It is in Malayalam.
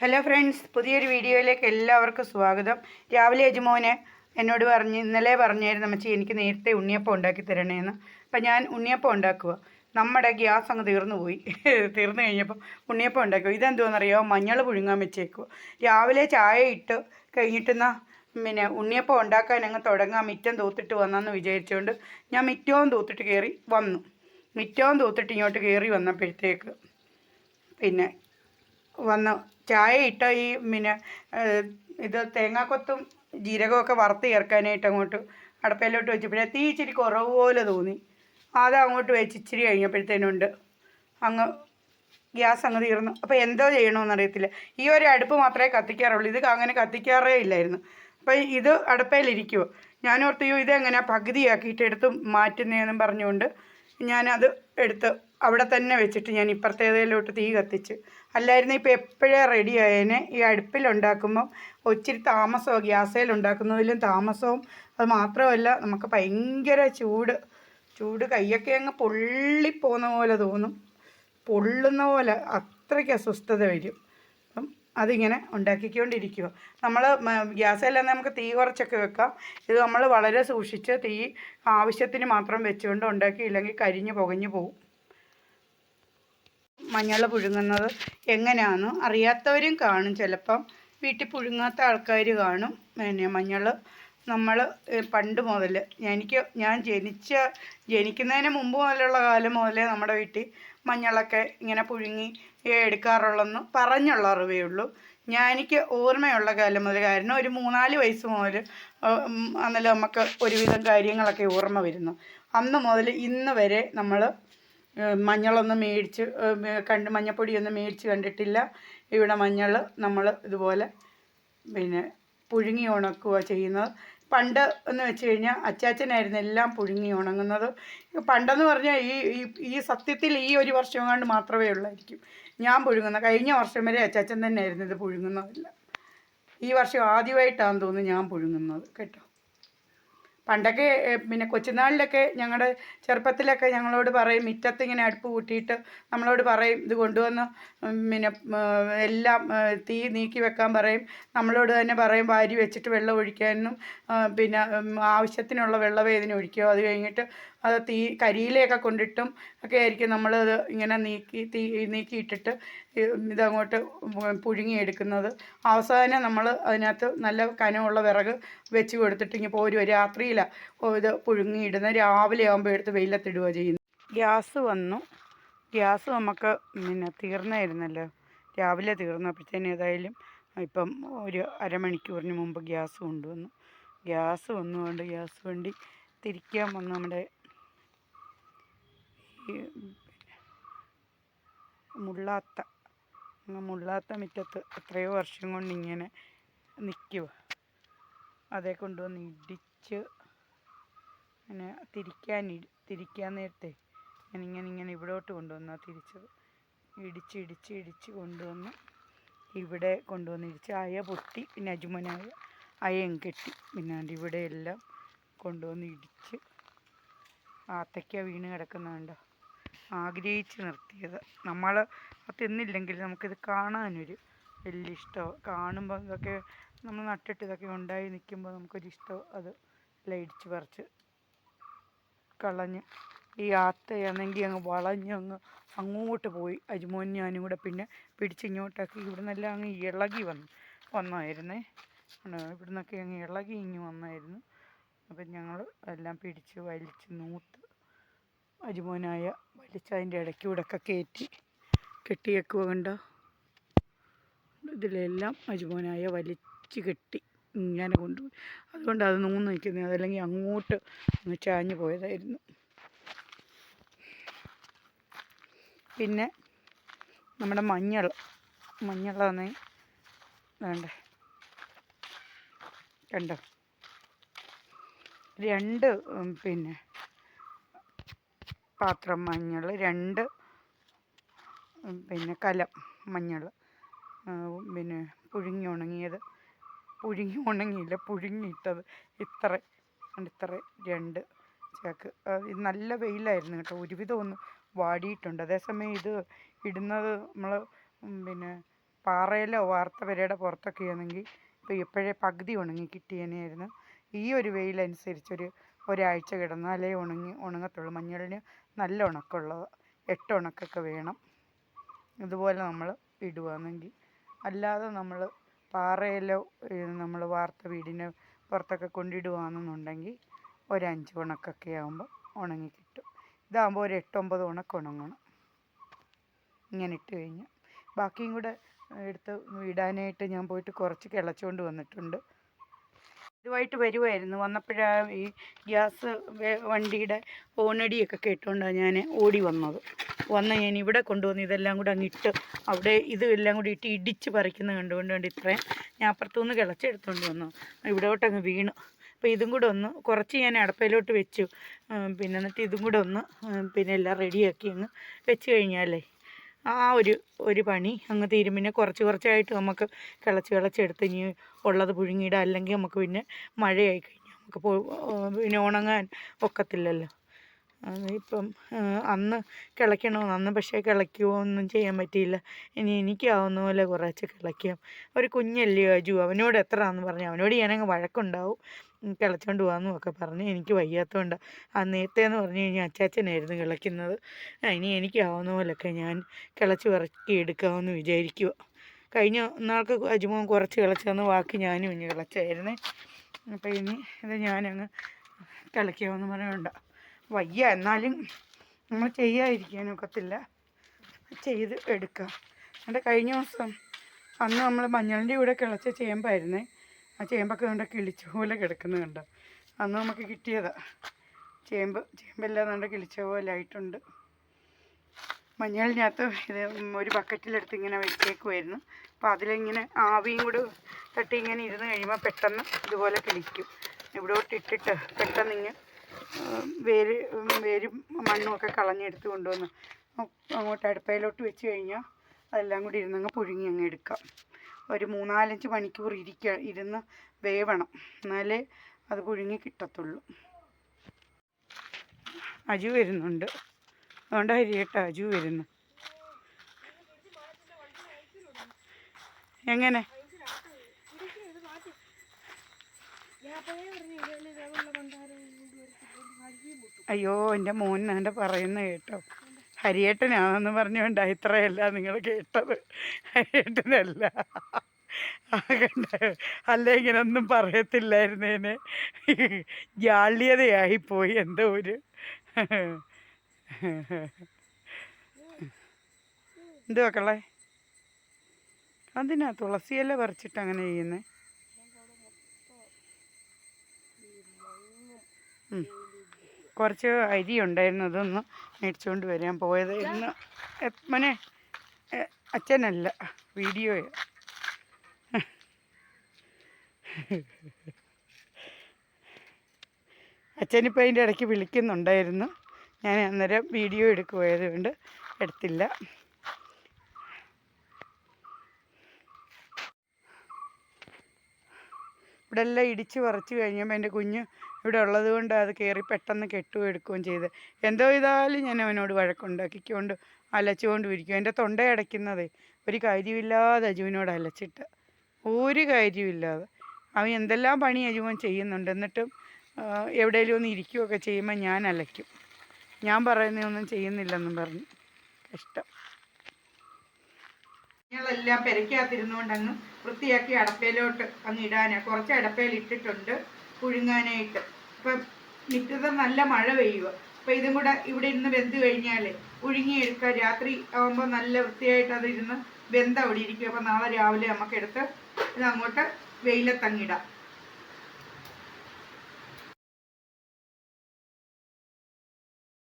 ഹലോ ഫ്രണ്ട്സ് പുതിയൊരു വീഡിയോയിലേക്ക് എല്ലാവർക്കും സ്വാഗതം. രാവിലെ യജമോന് എന്നോട് പറഞ്ഞ് ഇന്നലെ പറഞ്ഞായിരുന്നു അമ്മച്ചി എനിക്ക് നേരത്തെ ഉണ്ണിയപ്പം ഉണ്ടാക്കി തരണേന്ന്. അപ്പം ഞാൻ ഉണ്ണിയപ്പം ഉണ്ടാക്കുക നമ്മുടെ ഗ്യാസ് അങ്ങ് തീർന്നു പോയി. തീർന്നു കഴിഞ്ഞപ്പോൾ ഉണ്ണിയപ്പം ഉണ്ടാക്കുക ഇതെന്തുവാണെന്നറിയോ മഞ്ഞൾ പുഴുങ്ങാൻ വെച്ചേക്കുക രാവിലെ ചായ ഇട്ട് കഴിഞ്ഞിട്ടെന്നാ പിന്നെ ഉണ്ണിയപ്പം ഉണ്ടാക്കാൻ അങ്ങ് തുടങ്ങാൻ മിറ്റം തൂത്തിട്ട് വന്നെന്ന് വിചാരിച്ചുകൊണ്ട് ഞാൻ മിറ്റവും തൂത്തിട്ട് കയറി വന്നു. മിറ്റവും തൂത്തിട്ട് ഇങ്ങോട്ട് കയറി വന്നപ്പോഴത്തേക്ക് പിന്നെ വന്ന് ചായ ഇട്ട ഈ പിന്നെ ഇത് തേങ്ങാക്കൊത്തും ജീരകമൊക്കെ വറുത്ത് ചേർക്കാനായിട്ട് അങ്ങോട്ട് അടപ്പയിലോട്ട് പിന്നെ തീ ഇച്ചിരി കുറവ് പോലെ തോന്നി. അത് അങ്ങോട്ട് വെച്ച് ഇച്ചിരി കഴിഞ്ഞപ്പോഴത്തേനുണ്ട്. അങ്ങ് ഗ്യാസ് അങ്ങ് തീർന്നു. അപ്പോൾ എന്തോ ചെയ്യണമെന്ന് അറിയത്തില്ല. ഈ ഒരു അടുപ്പ് മാത്രമേ കത്തിക്കാറുള്ളൂ. ഇത് അങ്ങനെ കത്തിക്കാറേ ഇല്ലായിരുന്നു. അപ്പോൾ ഇത് അടുപ്പയിലിരിക്കുമോ ഞാനോർത്ത് അയ്യോ ഇതെങ്ങനെയാണ് പകുതിയാക്കിയിട്ട് എടുത്ത് മാറ്റുന്നതെന്നും പറഞ്ഞുകൊണ്ട് ഞാനത് എടുത്ത് അവിടെ തന്നെ വെച്ചിട്ട് ഞാൻ ഇപ്പുറത്തേതിലോട്ട് തീ കത്തിച്ച്. അല്ലായിരുന്നു ഇപ്പോൾ എപ്പോഴേ റെഡി ആയേനെ? ഈ അടുപ്പിലുണ്ടാക്കുമ്പം ഒത്തിരി താമസവും ഗ്യാസേൽ ഉണ്ടാക്കുന്നതിലും താമസവും അത് മാത്രമല്ല നമുക്ക് ഭയങ്കര ചൂട്. ചൂട് കൈയൊക്കെ അങ്ങ് പൊള്ളിപ്പോകുന്ന പോലെ തോന്നും. പൊള്ളുന്ന പോലെ അത്രയ്ക്ക് അസ്വസ്ഥത വരും. അതിങ്ങനെ ഉണ്ടാക്കിക്കൊണ്ടിരിക്കുക. നമ്മൾ ഗ്യാസെല്ലാം നമുക്ക് തീ കുറച്ചൊക്കെ വെക്കാം. ഇത് നമ്മൾ വളരെ സൂക്ഷിച്ച് തീ ആവശ്യത്തിന് മാത്രം വെച്ചുകൊണ്ട് ഉണ്ടാക്കി ഉണ്ടാക്കിയില്ലെങ്കിൽ കരിഞ്ഞ് പുകഞ്ഞു പോകും മഞ്ഞൾ പുഴുങ്ങുന്നത് എങ്ങനെയാണെന്ന് അറിയാത്തവരും കാണും. ചിലപ്പം വീട്ടിൽ പുഴുങ്ങാത്ത ആൾക്കാർ കാണും. പിന്നെ മഞ്ഞൾ നമ്മൾ പണ്ട് മുതൽ എനിക്ക് ഞാൻ ജനിച്ച ജനിക്കുന്നതിന് മുമ്പ് മുതലുള്ള കാലം മുതലേ നമ്മുടെ വീട്ടിൽ മഞ്ഞളൊക്കെ ഇങ്ങനെ പുഴുങ്ങി എടുക്കാറുള്ളെന്ന് പറഞ്ഞുള്ള അറിവേ ഉള്ളൂ. ഞാൻ എനിക്ക് ഓർമ്മയുള്ള കാലം മുതൽ കാരണം ഒരു മൂന്നാൽ വയസ്സ് മുതൽ അന്നേരം നമുക്ക് ഒരുവിധം കാര്യങ്ങളൊക്കെ ഓർമ്മ വരുന്നു. അന്ന് മുതൽ ഇന്ന് വരെ നമ്മൾ മഞ്ഞളൊന്നും മേടിച്ച് കണ്ട് മഞ്ഞപ്പൊടിയൊന്നും മേടിച്ച് കണ്ടിട്ടില്ല. ഇവിടെ മഞ്ഞൾ നമ്മൾ ഇതുപോലെ പിന്നെ പുഴുങ്ങി ഉണക്കുക ചെയ്യുന്നത്. പണ്ട് എന്ന് വെച്ച് കഴിഞ്ഞാൽ അച്ചാച്ചനായിരുന്നു എല്ലാം പുഴുങ്ങി ഉണങ്ങുന്നത്. പണ്ടെന്ന് പറഞ്ഞാൽ ഈ ഈ സത്യത്തിൽ ഈ ഒരു വർഷം കൊണ്ട് മാത്രമേ ഉള്ളായിരിക്കും. ഞാൻ പുഴുങ്ങുന്ന കഴിഞ്ഞ വർഷം വരെ അച്ചാച്ചൻ തന്നെയായിരുന്നു ഇത് പുഴുങ്ങുന്നതല്ല. ഈ വർഷം ആദ്യമായിട്ടാണെന്ന് തോന്നുന്നു ഞാൻ പുഴുങ്ങുന്നത് കേട്ടോ. പണ്ടൊക്കെ പിന്നെ കൊച്ചുനാളിലൊക്കെ ഞങ്ങളുടെ ചെറുപ്പത്തിലൊക്കെ ഞങ്ങളോട് പറയും മുറ്റത്ത് ഇങ്ങനെ അടുപ്പ് കൂട്ടിയിട്ട് നമ്മളോട് പറയും ഇത് കൊണ്ടുവന്ന് പിന്നെ എല്ലാം തീ നീക്കി വെക്കാൻ പറയും. നമ്മളോട് തന്നെ പറയും വാരി വെച്ചിട്ട് വെള്ളം ഒഴിക്കാനും പിന്നെ ആവശ്യത്തിനുള്ള വെള്ളമേ ഇതിന് ഒഴിക്കുക അത് കഴിഞ്ഞിട്ട് അത് തീ കരിയിലയൊക്കെ കൊണ്ടിട്ടും ഒക്കെ ആയിരിക്കും നമ്മളത് ഇങ്ങനെ നീക്കി തീ നീക്കിയിട്ടിട്ട് ഇതങ്ങോട്ട് പുഴുങ്ങിയെടുക്കുന്നത്. അവസാനം നമ്മൾ അതിനകത്ത് നല്ല കനമുള്ള വിറക് വെച്ച് കൊടുത്തിട്ട് ഇങ്ങനെ പോരുക രാത്രിയിലാണ് ഇത് പുഴുങ്ങിയിടുന്നത്. രാവിലെ ആകുമ്പോൾ എടുത്ത് വെയിലത്തിടുക ചെയ്യുന്നത്. ഗ്യാസ് വന്നു. ഗ്യാസ് നമുക്ക് പിന്നെ തീർന്നായിരുന്നല്ലോ. രാവിലെ തീർന്നപ്പോഴത്തേന് ഏതായാലും ഇപ്പം ഒരു അരമണിക്കൂറിന് മുമ്പ് ഗ്യാസ് കൊണ്ടുവന്നു. ഗ്യാസ് വന്നുകൊണ്ട് ഗ്യാസ് വണ്ടി തിരിക്കാൻ വന്നു നമ്മുടെ മുള്ളാത്ത മുള്ളാത്ത മുറ്റത്ത് എത്രയോ വർഷം കൊണ്ട് ഇങ്ങനെ നിൽക്കുക അതേ കൊണ്ടുവന്ന് ഇടിച്ച് ഇങ്ങനെ തിരിക്കാൻ തിരിക്കാൻ നേരത്തെ ഞാൻ ഇങ്ങനെ ഇങ്ങനെ ഇവിടോട്ട് കൊണ്ടുവന്നാ തിരിച്ചത്. ഇടിച്ച് ഇടിച്ച് ഇടിച്ച് കൊണ്ടുവന്ന് ഇവിടെ കൊണ്ടുവന്ന് ഇടിച്ച് അയ പൊട്ടി പിന്നെ അജുമനായ അയം കെട്ടി. പിന്നെ ഇവിടെ എല്ലാം കൊണ്ടുവന്ന് ഇടിച്ച് ആത്തയ്ക്ക വീണ് കിടക്കുന്നുണ്ടോ? ആഗ്രഹിച്ച് നിർത്തിയത്. നമ്മൾ തിന്നില്ലെങ്കിൽ നമുക്കിത് കാണാനൊരു വലിയ ഇഷ്ടമാണ് കാണുമ്പോൾ ഇതൊക്കെ നമ്മൾ നട്ടിട്ട് ഇതൊക്കെ ഉണ്ടായി നിൽക്കുമ്പോൾ നമുക്കൊരു ഇഷ്ടം അത് ഇടിച്ച് പറിച്ച് കളഞ്ഞ് ഈ ആത്തയാണെങ്കിൽ അങ്ങ് വളഞ്ഞ് അങ്ങ് അങ്ങോട്ട് പോയി. അജുമോൻ ഞാനും കൂടെ പിന്നെ പിടിച്ച് ഇങ്ങോട്ടൊക്കെ ഇവിടെ നിന്നെല്ലാം അങ്ങ് ഇളകി വന്നു വന്നായിരുന്നേ. ഇവിടുന്നൊക്കെ അങ്ങ് ഇളകി ഇങ്ങ് വന്നായിരുന്നു. അപ്പം ഞങ്ങൾ എല്ലാം പിടിച്ച് വലിച്ച് നൂത്ത് അജുമോനായ വലിച്ചതിന്റെ ഇടയ്ക്കൂടെ ഒക്കെ കയറ്റി കെട്ടിയേക്കുക കണ്ടോ ഇതിലെല്ലാം അജുമോനായ വലിച്ച് കെട്ടി ഇങ്ങനെ കൊണ്ടുപോയി. അതുകൊണ്ട് അത് നൂന്ന് നിൽക്കുന്നത് അതല്ലെങ്കിൽ അങ്ങോട്ട് ഒന്ന് ചാഞ്ഞു പോയതായിരുന്നു. പിന്നെ നമ്മുടെ മഞ്ഞൾ മഞ്ഞളാണ് വേണ്ടേ? കണ്ടോ? രണ്ട് പിന്നെ പാത്രം മഞ്ഞൾ രണ്ട് പിന്നെ കലം മഞ്ഞൾ പിന്നെ പുഴുങ്ങി ഉണങ്ങിയത് പുഴുങ്ങി ഉണങ്ങിയില്ല പുഴുങ്ങിയിട്ടത് ഇത്ര ഇത്ര രണ്ട് ചാക്ക്. ഇത് നല്ല വെയിലായിരുന്നു കേട്ടോ ഒരുവിധം ഒന്ന് വാടിയിട്ടുണ്ട്. അതേസമയം ഇത് ഇടുന്നത് നമ്മൾ പിന്നെ പാറയിലോ വാർത്ത പെരയുടെ പുറത്തൊക്കെ ആണെങ്കിൽ ഇപ്പോൾ ഇപ്പോഴേ പകുതി ഉണങ്ങി കിട്ടിയതിനായിരുന്നു ഈ ഒരു വെയിലനുസരിച്ചൊരു ഒരാഴ്ച കിടന്നാലേ ഉണങ്ങി ഉണങ്ങത്തുള്ളൂ. മഞ്ഞളിന് നല്ല ഉണക്കമുള്ളത് എട്ട് ഉണക്കൊക്കെ വേണം. ഇതുപോലെ നമ്മൾ ഇടുവാണെങ്കിൽ അല്ലാതെ നമ്മൾ പാറയിലോ നമ്മൾ വാർത്ത വീടിന് പുറത്തൊക്കെ കൊണ്ടിടുവാണെന്നുണ്ടെങ്കിൽ ഒരഞ്ച് ഉണക്കൊക്കെ ആകുമ്പോൾ ഉണങ്ങി കിട്ടും. ഇതാകുമ്പോൾ ഒരു എട്ടൊമ്പത് ഉണക്ക് ഉണങ്ങണം ഇങ്ങനെ ഇട്ട് കഴിഞ്ഞാൽ ബാക്കിയും കൂടെ എടുത്ത് ഇടാനായിട്ട് ഞാൻ പോയിട്ട് കുറച്ച് കിളച്ചുകൊണ്ട് വന്നിട്ടുണ്ട്. ഇതുമായിട്ട് വരുമായിരുന്നു വന്നപ്പോഴാണ് ഈ ഗ്യാസ് വണ്ടിയുടെ ഓണടിയൊക്കെ കേട്ടുകൊണ്ടാണ് ഞാൻ ഓടി വന്നത്. വന്ന് ഞാൻ ഇവിടെ കൊണ്ടുവന്ന് ഇതെല്ലാം കൂടെ അങ്ങ് ഇട്ട് അവിടെ ഇത് എല്ലാം കൂടി ഇട്ട് ഇടിച്ച് പറിക്കുന്നത് കണ്ടുകൊണ്ട് കൊണ്ട് ഇത്രയും ഞാൻ അപ്പുറത്തുനിന്ന് കിളച്ചെടുത്തുകൊണ്ട് വന്നു. ഇവിടോട്ടങ്ങ് വീണു. അപ്പോൾ ഇതും കൂടെ ഒന്ന് കുറച്ച് ഞാൻ അടപ്പയിലോട്ട് വെച്ചു. പിന്നെ എന്നിട്ട് ഇതും കൂടെ ഒന്ന് പിന്നെ എല്ലാം റെഡിയാക്കി അങ്ങ് വെച്ച് കഴിഞ്ഞാലേ ആ ഒരു ഒരു പണി അങ്ങ് തീരും. പിന്നെ കുറച്ച് കുറച്ചായിട്ട് നമുക്ക് കിളച്ച് കിളച്ചെടുത്ത് ഇനി ഉള്ളത് പുഴുങ്ങിയിടാം. അല്ലെങ്കിൽ നമുക്ക് പിന്നെ മഴയായി കഴിഞ്ഞാൽ നമുക്ക് പിന്നെ ഉണങ്ങാൻ ഒക്കത്തില്ലല്ലോ. ഇപ്പം അന്ന് കിളയ്ക്കണമെന്ന് അന്ന് പക്ഷേ കിളയ്ക്കുമോ ഒന്നും ചെയ്യാൻ പറ്റിയില്ല. ഇനി എനിക്കാവുന്ന പോലെ കുറച്ച് കിളയ്ക്കാം. ഒരു കുഞ്ഞല്ലയോ അജു? അവനോട് എത്രയാണെന്ന് പറഞ്ഞു അവനോട് ഞാനങ്ങ് വഴക്കുണ്ടാവും. കിളച്ചോണ്ട് പോകാമെന്നും ഒക്കെ പറഞ്ഞ് എനിക്ക് വയ്യാത്തതുകൊണ്ട് ആ നേരത്തെ എന്ന് പറഞ്ഞു കഴിഞ്ഞാൽ അച്ചാച്ചനായിരുന്നു കിളയ്ക്കുന്നത്. ഇനി എനിക്കാവുന്ന പോലൊക്കെ ഞാൻ കിളച്ച് വിറക്കി എടുക്കാമെന്ന് വിചാരിക്കുക കഴിഞ്ഞ നാൾക്ക് അജുമോൻ കുറച്ച് കിളച്ചെന്ന് ബാക്കി ഞാനും ഇനി കിളച്ചായിരുന്നേ. അപ്പോൾ ഇനി ഇത് ഞാനങ്ങ് കിളയ്ക്കാമെന്ന് പറയണ്ട വയ്യ എന്നാലും നമ്മൾ ചെയ്യാതിരിക്കാനൊക്കത്തില്ല ചെയ്ത് എടുക്കാം. എന്റെ കഴിഞ്ഞ ദിവസം അന്ന് നമ്മൾ മഞ്ഞളിന്റെ കൂടെ കിളച്ച ചേമ്പായിരുന്നേ. ആ ചേമ്പൊക്കെ കണ്ട കിളിച്ച പോലെ കിടക്കുന്നത് കണ്ടോ? അന്ന് നമുക്ക് കിട്ടിയതാ. ചേമ്പ് ചേമ്പെല്ലാം കിളിച്ച പോലെ ആയിട്ടുണ്ട്. മഞ്ഞളിനകത്ത് ഇത് ഒരു ബക്കറ്റിലെടുത്ത് ഇങ്ങനെ വെച്ചേക്കുമായിരുന്നു അപ്പോൾ അതിലിങ്ങനെ ആവിയും കൂടെ തട്ടി ഇങ്ങനെ ഇരുന്ന് കഴിയുമ്പോൾ പെട്ടെന്ന് ഇതുപോലെ കിളിക്കും. ഇവിടോട്ട് ഇട്ടിട്ട് പെട്ടെന്ന് ഇങ്ങനെ വേര് വേരും മണ്ണും ഒക്കെ കളഞ്ഞെടുത്ത് കൊണ്ടുവന്ന് അങ്ങോട്ട് അടുപ്പയിലോട്ട് വെച്ച് കഴിഞ്ഞാൽ അതെല്ലാം കൂടി ഇരുന്നങ്ങ് പുഴുങ്ങി അങ്ങ് എടുക്കാം. ഒരു മൂന്നാലഞ്ച് മണിക്കൂർ ഇരിക്ക ഇരുന്ന് വേവണം. എന്നാലേ അത് പുഴുങ്ങി കിട്ടത്തുള്ളൂ. അജു വരുന്നുണ്ട്. അതുകൊണ്ട് ഹരിയേട്ട അജു വരുന്നു എങ്ങനെ? അയ്യോ എന്റെ മോൻ എന്റെ പറയുന്ന കേട്ടോ. ഹരിയേട്ടനാണെന്ന് പറഞ്ഞുകൊണ്ട് ഇത്രയല്ല നിങ്ങൾ കേട്ടത്. ഹരിയേട്ടനല്ല? അല്ലേ ഇങ്ങനൊന്നും പറയത്തില്ലായിരുന്നേനെ. ജാള്യതയായിപ്പോയി എന്തോ ഒരു. എന്തുവാ കളെ അതിനാ തുളസിയല്ലേ പറിച്ചിട്ട് അങ്ങനെ ചെയ്യുന്നേ? ഉം. കുറച്ച് അരി ഉണ്ടായിരുന്നു അതൊന്ന് മേടിച്ചുകൊണ്ട് വരാൻ പോയത്. ഇന്ന് മോനെ അച്ഛനല്ല വീഡിയോ. അച്ഛനിപ്പോൾ അതിന്റെ ഇടയ്ക്ക് വിളിക്കുന്നുണ്ടായിരുന്നു. ഞാൻ അന്നേരം വീഡിയോ എടുക്കുമായതുകൊണ്ട് എടുത്തില്ല. ഇവിടെ എല്ലാം ഇടിച്ച് പറിച്ച് കഴിഞ്ഞപ്പോൾ എന്റെ കുഞ്ഞ് ഇവിടെ ഉള്ളത് കൊണ്ട് അത് കയറി പെട്ടെന്ന് കെട്ടുകയും എടുക്കുകയും ചെയ്ത്. എന്തോ ഇതായാലും ഞാൻ അവനോട് വഴക്കുണ്ടാക്കിക്കൊണ്ട് അലച്ചുകൊണ്ടും ഇരിക്കും. എന്റെ തൊണ്ട അടയ്ക്കുന്നതേ ഒരു കാര്യമില്ലാതെ അജുവിനോട് അലച്ചിട്ട്. ഒരു കാര്യമില്ലാതെ. അവൻ എന്തെല്ലാം പണി അജുവൻ ചെയ്യുന്നുണ്ട്. എന്നിട്ടും എവിടെയെങ്കിലും ഒന്ന് ഇരിക്കുകയൊക്കെ ചെയ്യുമ്പോൾ ഞാൻ അലയ്ക്കും. ഞാൻ പറയുന്നതൊന്നും ചെയ്യുന്നില്ലെന്നും പറഞ്ഞു. കഷ്ടം. ഞങ്ങളെല്ലാം പെരയ്ക്കകത്തിരുന്നുകൊണ്ട് അങ്ങ് വൃത്തിയാക്കി അടപ്പയിലോട്ട് അങ്ങ് ഇടാനാണ് കുറച്ച് അടപ്പയിൽ ഇട്ടിട്ടുണ്ട് പുഴുങ്ങാനായിട്ട്. ഇപ്പം മിറ്റത്ത് നല്ല മഴ പെയ്യുക അപ്പം ഇതും കൂടെ ഇവിടെ ഇരുന്ന് വെന്ത് കഴിഞ്ഞാൽ പുഴുങ്ങിയെടുക്കുക രാത്രി ആകുമ്പോൾ നല്ല വൃത്തിയായിട്ട് അതിരുന്ന് വെന്ത് അവിടെ ഇരിക്കും. അപ്പം നാളെ രാവിലെ നമുക്കെടുത്ത് ഇത് അങ്ങോട്ട് വെയിലത്തങ്ങിടാം.